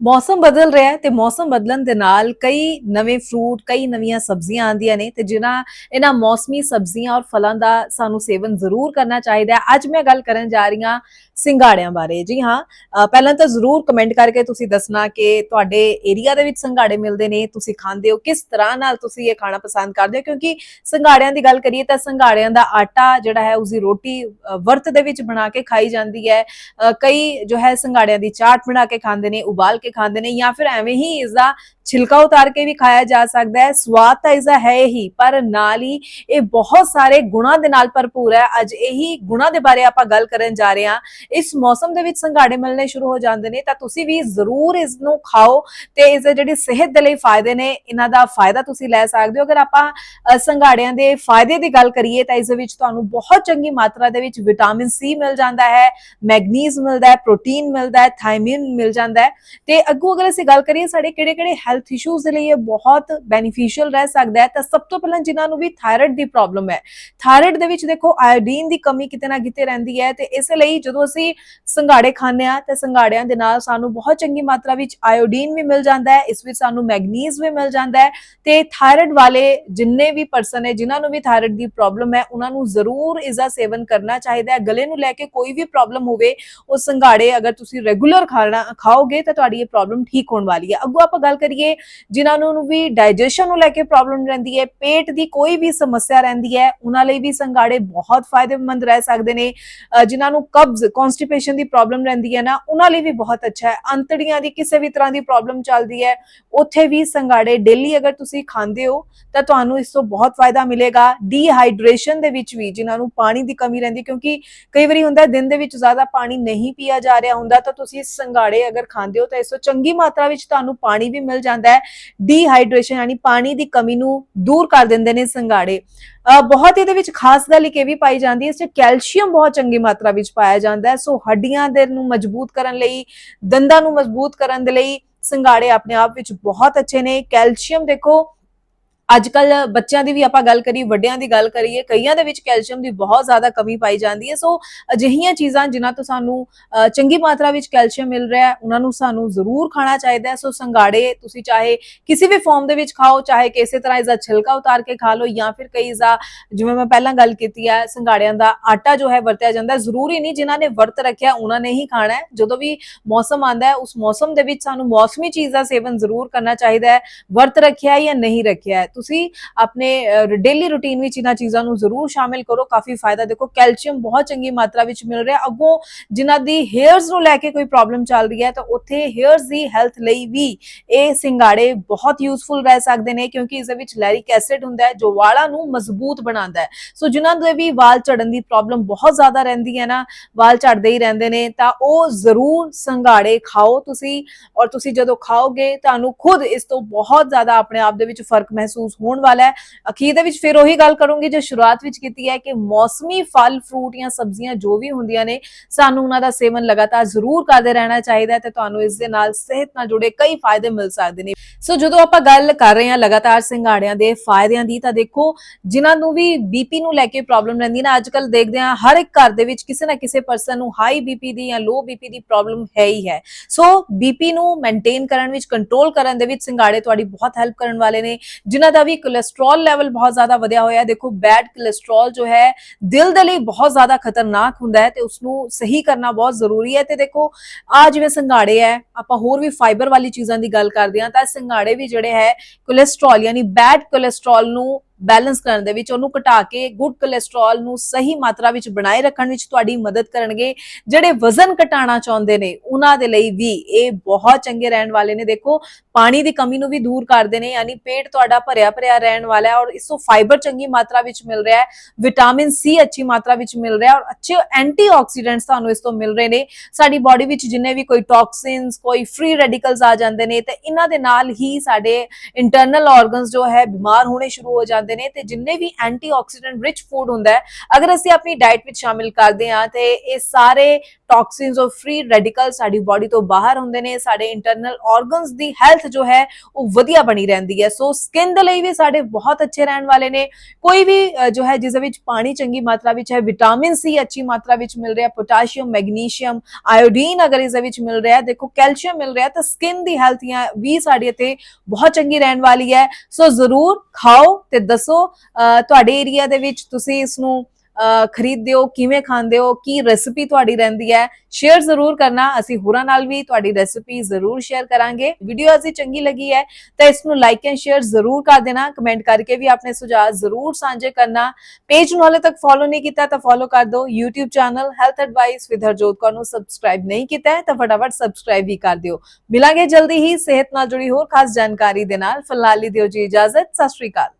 ਮੌਸਮ ਬਦਲ ਰਿਹਾ ਹੈ ਤੇ ਮੌਸਮ ਬਦਲਣ ਦੇ ਨਾਲ ਕਈ ਨਵੇਂ ਫਰੂਟ ਕਈ ਨਵੀਆਂ ਸਬਜ਼ੀਆਂ ਆਉਂਦੀਆਂ ਨੇ ਤੇ ਜਿਨ੍ਹਾਂ ਇਹਨਾਂ ਮੌਸਮੀ ਸਬਜ਼ੀਆਂ ਔਰ ਫਲਾਂ ਦਾ ਸਾਨੂੰ ਸੇਵਨ ਜ਼ਰੂਰ ਕਰਨਾ ਚਾਹੀਦਾ ਹੈ। ਅੱਜ ਮੈਂ ਗੱਲ ਕਰਨ ਜਾ ਰਹੀ ਹਾਂ ਸਿੰਗਾੜਿਆਂ ਬਾਰੇ। ਜੀ ਹਾਂ ਪਹਿਲਾਂ ਤਾਂ ਜ਼ਰੂਰ ਕਮੈਂਟ ਕਰਕੇ ਤੁਸੀਂ ਦੱਸਣਾ ਕਿ ਤੁਹਾਡੇ ਏਰੀਆ ਦੇ ਵਿੱਚ ਸਿੰਗਾੜੇ ਮਿਲਦੇ ਨੇ ਤੁਸੀਂ ਖਾਂਦੇ ਹੋ ਕਿਸ ਤਰ੍ਹਾਂ ਨਾਲ ਤੁਸੀਂ ਇਹ ਖਾਣਾ ਪਸੰਦ ਕਰਦੇ ਹੋ? ਕਿਉਂਕਿ ਸਿੰਗਾੜਿਆਂ ਦੀ ਗੱਲ ਕਰੀਏ ਤਾਂ ਸਿੰਗਾੜਿਆਂ ਦਾ ਆਟਾ ਜਿਹੜਾ ਹੈ ਉਸਦੀ ਰੋਟੀ ਵਰਤ ਦੇ ਵਿੱਚ ਬਣਾ ਕੇ ਖਾਈ ਜਾਂਦੀ ਹੈ। ਅ, ਕਈ ਜੋ ਹੈ ਸਿੰਗਾੜਿਆਂ ਦੀ ਚਾਟ ਬਣਾ ਕੇ ਖਾਂਦੇ ਨੇ ਉਬਾਲ ਕੇ ਖਾਂਦੇ ਨੇ ਜਾਂ ਫਿਰ ਐਵੇਂ ਹੀ ਇਸ ਦਾ ਛਿਲਕਾ ਉਤਾਰ ਕੇ ਵੀ ਖਾਇਆ ਜਾ ਸਕਦਾ ਹੈ। ਸਵਾਦ ਤਾਂ ਇਸ ਦਾ ਹੈ ਹੀ, ਪਰ ਨਾਲ ਹੀ ਇਹ ਬਹੁਤ ਸਾਰੇ ਗੁਣਾਂ ਦੇ ਨਾਲ ਭਰਪੂਰ ਹੈ। ਅੱਜ ਇਹੀ ਗੁਣਾਂ ਦੇ ਬਾਰੇ ਆਪਾਂ ਗੱਲ ਕਰਨ ਜਾ ਰਹੇ ਹਾਂ। ਇਸ ਮੌਸਮ ਦੇ ਵਿੱਚ ਸੰਘਾੜੇ ਮਿਲਣੇ ਸ਼ੁਰੂ ਹੋ ਜਾਂਦੇ ਨੇ ਤਾਂ ਤੁਸੀਂ ਵੀ ਜ਼ਰੂਰ ਇਸ ਨੂੰ ਖਾਓ ਤੇ ਇਸ ਦੇ ਜਿਹੜੀ ਸਿਹਤ ਦੇ ਲਈ ਫਾਇਦੇ ਨੇ, ਇਹਨਾਂ ਦਾ ਫਾਇਦਾ ਤੁਸੀਂ ਲੈ ਸਕਦੇ ਹੋ। ਅਗਰ ਆਪਾਂ ਸੰਘਾੜਿਆਂ ਦੇ ਫਾਇਦੇ ਦੀ ਗੱਲ ਕਰੀਏ ਤਾਂ ਇਸ ਦੇ ਵਿੱਚ ਤੁਹਾਨੂੰ ਬਹੁਤ ਚੰਗੀ ਮਾਤਰਾ ਦੇ ਵਿੱਚ ਵਿਟਾਮਿਨ ਸੀ ਮਿਲ ਜਾਂਦਾ ਹੈ, ਮੈਗਨੀਜ਼ ਮਿਲਦਾ ਹੈ, ਪ੍ਰੋਟੀਨ ਮਿਲਦਾ ਹੈ ਥਾਇਮਿਨ ਮਿਲ ਜਾਂਦਾ ਹੈ ਤੇ ਅੱਗੋਂ ਅਗਰ ਅਸੀਂ ਗੱਲ ਕਰੀਏ ਸਾਡੇ ਕਿਹੜੇ-ਕਿਹੜੇ ਹੈਲਥ ਇਸ਼ੂਜ਼ ਦੇ ਲਈ ਇਹ ਬਹੁਤ ਬੈਨੀਫੀਸ਼ੀਅਲ ਰਹਿ ਸਕਦਾ ਹੈ, ਤਾਂ ਸਭ ਤੋਂ ਪਹਿਲਾਂ ਜਿਨ੍ਹਾਂ ਨੂੰ ਵੀ ਥਾਇਰਾਇਡ ਦੀ ਪ੍ਰੋਬਲਮ ਹੈ। ਥਾਇਰਾਇਡ ਦੇ ਵਿੱਚ ਦੇਖੋ ਆਇਓਡੀਨ ਦੀ ਕਮੀ ਕਿਤੇ ਨਾ ਕਿਤੇ ਰਹਿੰਦੀ ਹੈ ਤੇ ਇਸ ਲਈ ਜਦੋਂ ਅਸੀਂ ਸੰਘਾੜੇ ਖਾਂਦੇ ਆ ਤੇ ਸੰਘਾੜਿਆਂ ਦੇ ਨਾਲ ਸਾਨੂੰ ਬਹੁਤ ਚੰਗੀ ਮਾਤਰਾ ਵਿੱਚ ਆਇਓਡੀਨ ਵੀ ਮਿਲ ਜਾਂਦਾ ਹੈ, ਇਸ ਵਿੱਚ ਸਾਨੂੰ ਮੈਗਨੀਜ਼ ਵੀ ਮਿਲ ਜਾਂਦਾ ਹੈ ਤੇ ਥਾਇਰਾਇਡ ਵਾਲੇ ਜਿੰਨੇ ਵੀ ਪਰਸਨ ਹੈ ਜਿਨ੍ਹਾਂ ਨੂੰ ਵੀ ਥਾਇਰਾਇਡ ਦੀ ਪ੍ਰੋਬਲਮ ਹੈ, ਉਹਨਾਂ ਨੂੰ ਜ਼ਰੂਰ ਇਸ ਦਾ ਸੇਵਨ ਕਰਨਾ ਚਾਹੀਦਾ ਹੈ। ਗਲੇ ਨੂੰ ਲੈ ਕੇ ਕੋਈ ਵੀ ਪ੍ਰੋਬਲਮ ਹੋਵੇ, ਉਹ ਸੰਘਾੜੇ ਅਗਰ ਤੁਸੀਂ ਰੈਗੂਲਰ ਖਾਣਾ ਖਾਓਗੇ ਤਾਂ ਤੁਹਾਡੀ ਪ੍ਰੋਬਲਮ ਠੀਕ ਹੋਣ ਵਾਲੀ ਹੈ। ਅੱਗੋਂ ਆਪਾਂ ਗੱਲ ਕਰੀਏ ਜਿਨ੍ਹਾਂ ਨੂੰ ਵੀ ਡਾਈਜੈਸ਼ਨ ਨੂੰ ਲੈ ਕੇ ਪ੍ਰੋਬਲਮ ਰਹਿੰਦੀ ਹੈ ਪੇਟ ਦੀ ਕੋਈ ਵੀ ਸਮੱਸਿਆ ਰਹਿੰਦੀ ਹੈ ਉਹਨਾਂ ਲਈ ਵੀ ਸੰਘਾੜੇ ਬਹੁਤ ਫਾਇਦੇਮੰਦ ਰਹਿ ਸਕਦੇ ਨੇ। ਅ, ਜਿਨ੍ਹਾਂ ਨੂੰ ਕਬਜ਼ ਕਨਸਟੀਪੇਸ਼ਨ ਦੀ ਪ੍ਰੋਬਲਮ ਰਹਿੰਦੀ ਹੈ ਨਾ ਉਹਨਾਂ ਲਈ ਵੀ ਬਹੁਤ ਅੱਛਾ ਹੈ। ਅੰਤੜੀਆਂ ਦੀ ਕਿਸੇ ਵੀ ਤਰ੍ਹਾਂ ਦੀ ਪ੍ਰੋਬਲਮ ਚੱਲਦੀ ਹੈ ਉੱਥੇ ਵੀ ਸੰਘਾੜੇ ਡੇਲੀ ਅਗਰ ਤੁਸੀਂ ਖਾਂਦੇ ਹੋ ਤਾਂ ਤੁਹਾਨੂੰ ਇਸ ਤੋਂ ਬਹੁਤ ਫਾਇਦਾ ਮਿਲੇਗਾ। ਡੀਹਾਈਡਰੇਸ਼ਨ ਦੇ ਵਿੱਚ ਵੀ ਜਿਨ੍ਹਾਂ ਨੂੰ ਪਾਣੀ ਦੀ ਕਮੀ ਰਹਿੰਦੀ ਕਿਉਂਕਿ ਕਈ ਵਾਰੀ ਹੁੰਦਾ ਦਿਨ ਦੇ ਵਿੱਚ ਜ਼ਿਆਦਾ ਪਾਣੀ ਨਹੀਂ ਪੀਆ ਜਾ ਰਿਹਾ ਹੁੰਦਾ ਤਾਂ ਤੁਸੀਂ ਸੰਘਾੜੇ ਅਗਰ ਖਾਂਦੇ ਹੋ ਤਾਂ ਇਸ ਤੋਂ ਚੰਗੀ ਮਾਤਰਾ ਵਿੱਚ ਤੁਹਾਨੂੰ ਪਾਣੀ ਵੀ ਮਿਲ ਜਾਂਦਾ ਹੈ। ਡੀਹਾਈਡਰੇਸ਼ਨ ਯਾਨੀ ਪਾਣੀ ਦੀ ਕਮੀ ਨੂੰ ਦੂਰ ਕਰ ਦਿੰਦੇ ਨੇ ਸੰਘਾੜੇ। ਅਹ ਬਹੁਤ ਇਹਦੇ ਵਿੱਚ ਖਾਸ ਗੱਲ ਇੱਕ ਇਹ ਵੀ ਪਾਈ ਜਾਂਦੀ ਹੈ, ਇਸ ਵਿੱਚ ਕੈਲਸ਼ੀਅਮ ਬਹੁਤ ਚੰਗੀ ਮਾਤਰਾ ਵਿੱਚ ਪਾਇਆ ਜਾਂਦਾ ਹੈ। ਸੋ ਹੱਡੀਆਂ ਦੇ ਨੂੰ ਮਜ਼ਬੂਤ ਕਰਨ ਲਈ, ਦੰਦਾਂ ਨੂੰ ਮਜ਼ਬੂਤ ਕਰਨ ਦੇ ਲਈ ਸੰਘਾੜੇ ਆਪਣੇ ਆਪ ਵਿੱਚ ਬਹੁਤ ਅੱਛੇ ਨੇ। ਕੈਲਸ਼ੀਅਮ ਦੇਖੋ ਅੱਜ ਕੱਲ ਬੱਚਿਆਂ ਦੀ ਵੀ ਆਪਾਂ ਗੱਲ ਕਰੀ ਵੱਡਿਆਂ ਦੀ ਗੱਲ ਕਰੀਏ, ਕਈਆਂ ਦੇ ਵਿੱਚ ਕੈਲਸ਼ੀਅਮ ਦੀ ਬਹੁਤ ਜ਼ਿਆਦਾ ਕਮੀ ਪਾਈ ਜਾਂਦੀ ਹੈ। ਸੋ ਅਜਿਹੀਆਂ ਚੀਜ਼ਾਂ ਜਿਨ੍ਹਾਂ ਤੋਂ ਸਾਨੂੰ ਚੰਗੀ ਮਾਤਰਾ ਵਿੱਚ ਕੈਲਸ਼ੀਅਮ ਮਿਲ ਰਿਹਾ ਹੈ, ਉਹਨਾਂ ਨੂੰ ਸਾਨੂੰ ਜ਼ਰੂਰ ਖਾਣਾ ਚਾਹੀਦਾ ਹੈ। ਸੋ ਸੰਘਾੜੇ ਤੁਸੀਂ ਚਾਹੇ ਕਿਸੇ ਵੀ ਫਾਰਮ ਦੇ ਵਿੱਚ ਖਾਓ, ਚਾਹੇ ਕਿਸੇ ਤਰ੍ਹਾਂ ਇਸਦਾ ਛਿਲਕਾ ਉਤਾਰ ਕੇ ਖਾ ਲਓ ਜਾਂ ਫਿਰ ਕਈ ਇਸਦਾ, ਜਿਵੇਂ ਮੈਂ ਪਹਿਲਾਂ ਗੱਲ ਕੀਤੀ ਹੈ, ਸੰਘਾੜਿਆਂ ਦਾ ਆਟਾ ਜੋ ਹੈ ਵਰਤਿਆ ਜਾਂਦਾ ਹੈ, ਜ਼ਰੂਰੀ ਨਹੀਂ ਜਿਨ੍ਹਾਂ ਨੇ ਵਰਤ ਰੱਖਿਆ ਉਹਨਾਂ ਨੇ ਹੀ ਖਾਣਾ ਹੈ। ਜਦੋਂ ਵੀ ਮੌਸਮ ਆਂਦਾ ਹੈ, ਉਸ ਮੌਸਮ ਦੇ ਵਿੱਚ ਸਾਨੂੰ ਮੌਸਮੀ ਚੀਜ਼ ਦਾ ਸੇਵਨ ਜ਼ਰੂਰ ਕਰਨਾ ਚਾਹੀਦਾ ਹੈ, ਵਰਤ ਰੱਖਿਆ ਹੈ ਜਾਂ ਨਹੀਂ ਰੱਖਿਆ ਹੈ। ਤੁਸੀਂ ਆਪਣੇ ਡੇਲੀ ਰੁਟੀਨ ਵਿੱਚ ਇਹਨਾਂ ਚੀਜ਼ਾਂ ਨੂੰ ਜ਼ਰੂਰ ਸ਼ਾਮਿਲ ਕਰੋ, ਕਾਫੀ ਫਾਇਦਾ ਦੇਖੋ, ਕੈਲਸ਼ੀਅਮ ਬਹੁਤ ਚੰਗੀ ਮਾਤਰਾ ਵਿੱਚ ਮਿਲ ਰਿਹਾ, ਅੱਗੋਂ ਜਿਨ੍ਹਾਂ ਦੀ ਹੇਅਰਸ ਨੂੰ ਲੈ ਕੇ ਕੋਈ ਪ੍ਰੋਬਲਮ ਚੱਲ ਰਹੀ ਹੈ, ਤਾਂ ਉੱਥੇ ਹੇਅਰਸ ਦੀ ਹੈਲਥ ਲਈ ਵੀ ਇਹ ਸਿੰਗਾੜੇ ਬਹੁਤ ਯੂਸਫੁਲ ਰਹਿ ਸਕਦੇ ਨੇ, ਕਿਉਂਕਿ ਇਸ ਦੇ ਵਿੱਚ ਲੈਰਿਕ ਐਸਿਡ ਹੁੰਦਾ ਹੈ, ਜੋ ਵਾਲਾਂ ਨੂੰ ਮਜ਼ਬੂਤ ਬਣਾਉਂਦਾ ਹੈ। ਸੋ ਜਿਨ੍ਹਾਂ ਦੇ ਵੀ ਵਾਲ ਝੜਨ ਦੀ ਪ੍ਰੋਬਲਮ ਬਹੁਤ ਜ਼ਿਆਦਾ ਰਹਿੰਦੀ ਹੈ ਨਾ, ਵਾਲ ਝੜਦੇ ਹੀ ਰਹਿੰਦੇ ਨੇ, ਤਾਂ ਉਹ ਜ਼ਰੂਰ ਸੰਘਾੜੇ ਖਾਓ ਤੁਸੀਂ, ਔਰ ਤੁਸੀਂ ਜਦੋਂ ਖਾਓਗੇ, ਤੁਹਾਨੂੰ ਖੁਦ ਇਸ ਤੋਂ ਬਹੁਤ ਜ਼ਿਆਦਾ ਆਪਣੇ ਆਪ ਦੇ ਵਿੱਚ ਫ਼ਰਕ ਮਹਿਸੂਸ ਹੋਣ ਵਾਲਾ ਹੈ। ਅਖੀਰ ਦੇ ਵਿੱਚ ਫਿਰ ਉਹੀ ਗੱਲ ਕਰੂੰਗੀ ਜੋ ਸ਼ੁਰੂਆਤ ਵਿੱਚ ਕੀਤੀ ਹੈ ਕਿ ਮੌਸਮੀ ਫਲ, ਫਰੂਟ ਜਾਂ ਸਬਜ਼ੀਆਂ ਜੋ ਵੀ ਹੁੰਦੀਆਂ ਨੇ, ਸਾਨੂੰ ਉਹਨਾਂ ਦਾ ਸੇਵਨ ਲਗਾਤਾਰ ਜ਼ਰੂਰ ਕਰਦੇ ਰਹਿਣਾ ਚਾਹੀਦਾ ਹੈ ਤੇ ਤੁਹਾਨੂੰ ਇਸ ਦੇ ਨਾਲ ਸਿਹਤ ਨਾਲ ਜੁੜੇ ਕਈ ਫਾਇਦੇ ਮਿਲ ਸਕਦੇ ਨੇ। ਸੋ ਜਦੋਂ ਆਪਾਂ ਗੱਲ ਕਰ ਰਹੇ ਹਾਂ ਲਗਾਤਾਰ ਸਿੰਘਾੜਿਆਂ ਦੇ ਫਾਇਦਿਆਂ ਦੀ, ਤਾਂ ਦੇਖੋ, ਜਿਨ੍ਹਾਂ ਨੂੰ ਵੀ ਬੀਪੀ ਨੂੰ ਲੈ ਕੇ ਪ੍ਰੋਬਲਮ ਰਹਿੰਦੀ ਹੈ ਨਾ ਅੱਜ ਕੱਲ ਦੇਖਦੇ ਹਾਂ ਹਰ ਇੱਕ ਘਰ ਦੇ ਵਿੱਚ ਕਿਸੇ ਨਾ ਕਿਸੇ ਪਰਸਨ ਨੂੰ ਹਾਈ ਬੀਪੀ ਦੀ ਜਾਂ ਲੋ ਬੀਪੀ ਦੀ ਪ੍ਰੋਬਲਮ ਹੈ ਹੀ ਹੈ। ਸੋ ਬੀਪੀ ਨੂੰ ਮੇਨਟੇਨ ਕਰਨ ਵਿੱਚ ਕੰਟਰੋਲ ਕਰਨ ਦੇ ਵਿੱਚ ਸਿੰਘਾੜੇ ਤੁਹਾਡੀ ਬਹੁਤ ਹੈਲਪ ਕਰਨ ਵਾਲੇ ਨੇ, ਜਿਨ੍ਹਾਂ ਦਾ ਵੀ ਕੋਲੇਸਟ੍ਰੋਲ ਲੈਵਲ ਬਹੁਤ ਜ਼ਿਆਦਾ ਵਧਿਆ ਹੋਇਆ ਹੈ। ਦੇਖੋ ਬੈਡ ਕੋਲੇਸਟ੍ਰੋਲ ਜੋ ਹੈ, ਦਿਲ ਦੇ ਲਈ ਬਹੁਤ ਜ਼ਿਆਦਾ ਖਤਰਨਾਕ ਹੁੰਦਾ ਹੈ ਤੇ ਉਸ ਨੂੰ ਸਹੀ ਕਰਨਾ ਬਹੁਤ ਜ਼ਰੂਰੀ ਹੈ। ਤੇ ਦੇਖੋ ਆ ਜਿਵੇਂ ਸਿੰਗਾੜੇ ਹੈ, ਆਪਾਂ ਹੋਰ ਵੀ ਫਾਈਬਰ ਵਾਲੀ ਚੀਜ਼ਾਂ ਦੀ ਗੱਲ ਕਰਦੇ ਹਾਂ, ਤਾਂ ਸਿੰਗਾੜੇ ਵੀ ਜਿਹੜੇ ਹੈ ਕੋਲੇਸਟ੍ਰੋਲ ਯਾਨੀ ਬੈਡ ਕੋਲੇਸਟ੍ਰੋਲ ਨੂੰ ਬੈਲੈਂਸ ਕਰਨ ਦੇ ਵਿੱਚ ਉਹਨੂੰ ਘਟਾ ਕੇ ਗੁੱਡ ਕੋਲੇਸਟ੍ਰੋਲ ਨੂੰ ਸਹੀ ਮਾਤਰਾ ਵਿੱਚ ਬਣਾਏ ਰੱਖਣ ਵਿੱਚ ਤੁਹਾਡੀ ਮਦਦ ਕਰਨਗੇ। ਜਿਹੜੇ ਵਜ਼ਨ ਘਟਾਉਣਾ ਚਾਹੁੰਦੇ ਨੇ, ਉਹਨਾਂ ਦੇ ਲਈ ਵੀ ਇਹ ਬਹੁਤ ਚੰਗੇ ਰਹਿਣ ਵਾਲੇ ਨੇ। ਦੇਖੋ, ਪਾਣੀ ਦੀ ਕਮੀ ਨੂੰ ਵੀ ਦੂਰ ਕਰਦੇ ਨੇ, ਯਾਨੀ ਪੇਟ ਤੁਹਾਡਾ ਭਰਿਆ ਭਰਿਆ ਰਹਿਣ ਵਾਲਾ ਹੈ ਔਰ ਇਸ ਤੋਂ ਫਾਈਬਰ ਚੰਗੀ ਮਾਤਰਾ ਵਿੱਚ ਮਿਲ ਰਿਹਾ ਹੈ ਵਿਟਾਮਿਨ ਸੀ ਅੱਛੀ ਮਾਤਰਾ ਵਿੱਚ ਮਿਲ ਰਿਹਾ ਔਰ ਅੱਛੇ ਐਂਟੀਆਕਸੀਡੈਂਟਸ ਤੁਹਾਨੂੰ ਇਸ ਤੋਂ ਮਿਲ ਰਹੇ ਨੇ। ਸਾਡੀ ਬਾਡੀ ਵਿੱਚ ਜਿੰਨੇ ਵੀ ਕੋਈ ਟੌਕਸਿਨਸ ਕੋਈ ਫ੍ਰੀ ਰੈਡੀਕਲਸ ਆ ਜਾਂਦੇ ਨੇ, ਤੇ ਇਹਨਾਂ ਦੇ ਨਾਲ ਹੀ ਸਾਡੇ ਇੰਟਰਨਲ ਆਰਗਨਸ ਜੋ ਹੈ, ਬਿਮਾਰ ਹੋਣੇ ਸ਼ੁਰੂ ਹੋ ਜਾਂਦੇ ਨੇ ਤੇ ਜਿੰਨੇ ਵੀ ਐਂਟੀਆਕਸੀਡੈਂਟ ਰਿਚ ਫੂਡ ਹੁੰਦਾ ਹੈ, ਅਗਰ ਅਸੀਂ ਆਪਣੀ ਡਾਈਟ ਵਿੱਚ ਸ਼ਾਮਿਲ ਕਰਦੇ ਹਾਂ ਤੇ ਇਹ ਸਾਰੇ ਟੌਕਸਿਨਸ ਔਰ ਫ੍ਰੀ ਰੈਡੀਕਲ ਸਾਡੀ ਬਾਡੀ ਤੋਂ ਬਾਹਰ ਹੁੰਦੇ ਨੇ, ਸਾਡੇ ਇੰਟਰਨਲ ਆਰਗਨਸ ਦੀ ਹੈਲਥ ਜੋ ਹੈ, ਉਹ ਵਧੀਆ ਬਣੀ ਰਹਿੰਦੀ ਹੈ। ਸੋ ਸਕਿਨ ਦੇ ਲਈ ਵੀ ਸਾਡੇ ਬਹੁਤ ਅੱਛੇ ਰਹਿਣ ਵਾਲੇ ਨੇ। ਕੋਈ ਵੀ ਜੋ ਹੈ, ਜਿਸ ਦੇ ਵਿੱਚ ਪਾਣੀ ਚੰਗੀ ਮਾਤਰਾ ਵਿੱਚ ਹੈ ਵਿਟਾਮਿਨ ਸੀ ਅੱਛੀ ਮਾਤਰਾ ਵਿੱਚ ਮਿਲ ਰਿਹਾ ਪੋਟਾਸ਼ੀਅਮ ਮੈਗਨੀਸ਼ੀਅਮ ਆਇਓਡੀਨ ਅਗਰ ਇਸ ਦੇ ਵਿੱਚ ਮਿਲ ਰਿਹਾ, ਦੇਖੋ ਕੈਲਸ਼ੀਅਮ ਮਿਲ ਰਿਹਾ, ਤਾਂ ਸਕਿਨ ਦੀ ਹੈਲਥ ਵੀ ਸਾਡੇ ਇੱਥੇ ਬਹੁਤ ਚੰਗੀ ਰਹਿਣ ਵਾਲੀ ਹੈ। ਸੋ ਜ਼ਰੂਰ ਖਾਓ ਤੇ ਦੱਸੋ ਤੁਹਾਡੇ ਏਰੀਆ ਦੇ ਵਿੱਚ ਤੁਸੀਂ ਇਸ ਨੂੰ ਖਰੀਦਦੇ ਹੋ ਕਿਵੇਂ ਖਾਂਦੇ ਹੋ ਕੀ ਰੈਸਿਪੀ ਤੁਹਾਡੀ ਰਹਿੰਦੀ ਹੈ ਸ਼ੇਅਰ ਜ਼ਰੂਰ ਕਰਨਾ। ਅਸੀਂ ਹੋਰਾਂ ਨਾਲ ਵੀ ਤੁਹਾਡੀ ਰੈਸਿਪੀ ਜ਼ਰੂਰ ਸ਼ੇਅਰ ਕਰਾਂਗੇ। ਵੀਡੀਓ ਅਸੀਂ ਚੰਗੀ ਲੱਗੀ ਹੈ, ਤਾਂ ਇਸ ਨੂੰ ਲਾਈਕ ਐਂਡ ਸ਼ੇਅਰ ਜ਼ਰੂਰ ਕਰ ਦੇਣਾ। ਕਮੈਂਟ ਕਰਕੇ ਵੀ ਆਪਣੇ ਸੁਝਾਅ ਜ਼ਰੂਰ ਸਾਂਝੇ ਕਰਨਾ। ਪੇਜ ਨੂੰ ਹਾਲੇ ਤੱਕ ਫੋਲੋ ਨਹੀਂ ਕੀਤਾ, ਤਾਂ ਫੋਲੋ ਕਰ ਦਿਓ। YouTube channel health advice with Harjot Kaur ਨੂੰ ਸਬਸਕ੍ਰਾਈਬ ਨਹੀਂ ਕੀਤਾ ਹੈ, ਤਾਂ ਫਟਾਫਟ ਸਬਸਕ੍ਰਾਈਬ ਵੀ ਕਰ ਦਿਓ। ਮਿਲਾਂਗੇ ਜਲਦੀ ਹੀ, ਸਿਹਤ ਨਾਲ ਜੁੜੀ ਹੋਰ ਖਾਸ ਜਾਣਕਾਰੀ ਦੇ ਨਾਲ। ਫਿਲਹਾਲ ਲਈ ਦਿਓ ਜੀ ਇਜਾਜ਼ਤ। ਸਤਿ ਸ਼੍ਰੀ ਅਕਾਲ।